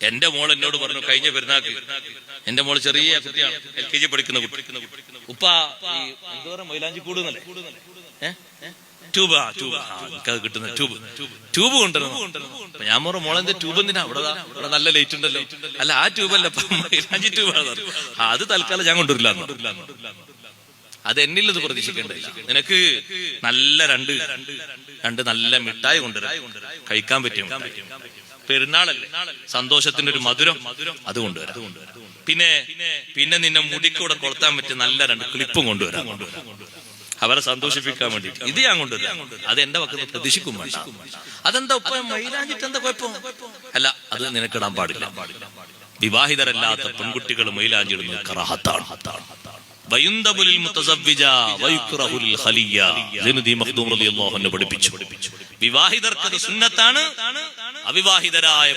എന്റെ മോൾ എന്നോട് പറഞ്ഞു കഴിഞ്ഞ പെരുന്നാക്ക് എന്റെ മോൾ ചെറിയ കുട്ടിയാണ് എൽ കെ ജി പഠിക്കുന്ന കുട്ടി. കൂടുന്നല്ലേ ട്യൂബ് ആ ട്യൂബ് എനിക്കത് കിട്ടുന്ന ട്യൂബ്. ട്യൂബ് കൊണ്ടുവരണം. ഞാൻ പറഞ്ഞു മോളെന്റെ ട്യൂബ് എന്തിനാ? അവിടെ ഇവിടെ നല്ല ലൈറ്റ് ഉണ്ടല്ലോ. അല്ല ആ ട്യൂബ് അല്ല മൈലാഞ്ചി ട്യൂബാണ് അത് തൽക്കാലം ഞാൻ കൊണ്ടുവരില്ല അത് എന്നിൽ ഇത് നിനക്ക് നല്ല രണ്ട് രണ്ട് നല്ല മിഠായി കൊണ്ടുവരാം കഴിക്കാൻ പറ്റും. പെരുന്നാളല്ലേ? സന്തോഷത്തിന്റെ ഒരു മധുരം അത് കൊണ്ടുവരാം. പിന്നെ പിന്നെ നിന്നെ മുടിക്കൂടെ കൊളുത്താൻ പറ്റിയ നല്ല രണ്ട് ക്ലിപ്പും കൊണ്ടുവരാം. അവരെ സന്തോഷിപ്പിക്കാൻ വേണ്ടി ഇത് ഞാൻ കൊണ്ടുവരാം. അത് എന്റെ പക്കത്ത് പ്രതീക്ഷിക്കും വേണ്ട. അതെന്താ ഉപ്പ? അല്ല അത് നിനക്കിടാൻ പാടില്ല. വിവാഹിതരല്ലാത്ത പെൺകുട്ടികൾ മൈലാഞ്ചിടുന്നത് കറാഹത്താണ്. പഠിപ്പിച്ചു. വിവാഹിതർക്ക് സുന്നത്താണ്. അവിവാഹിതരായ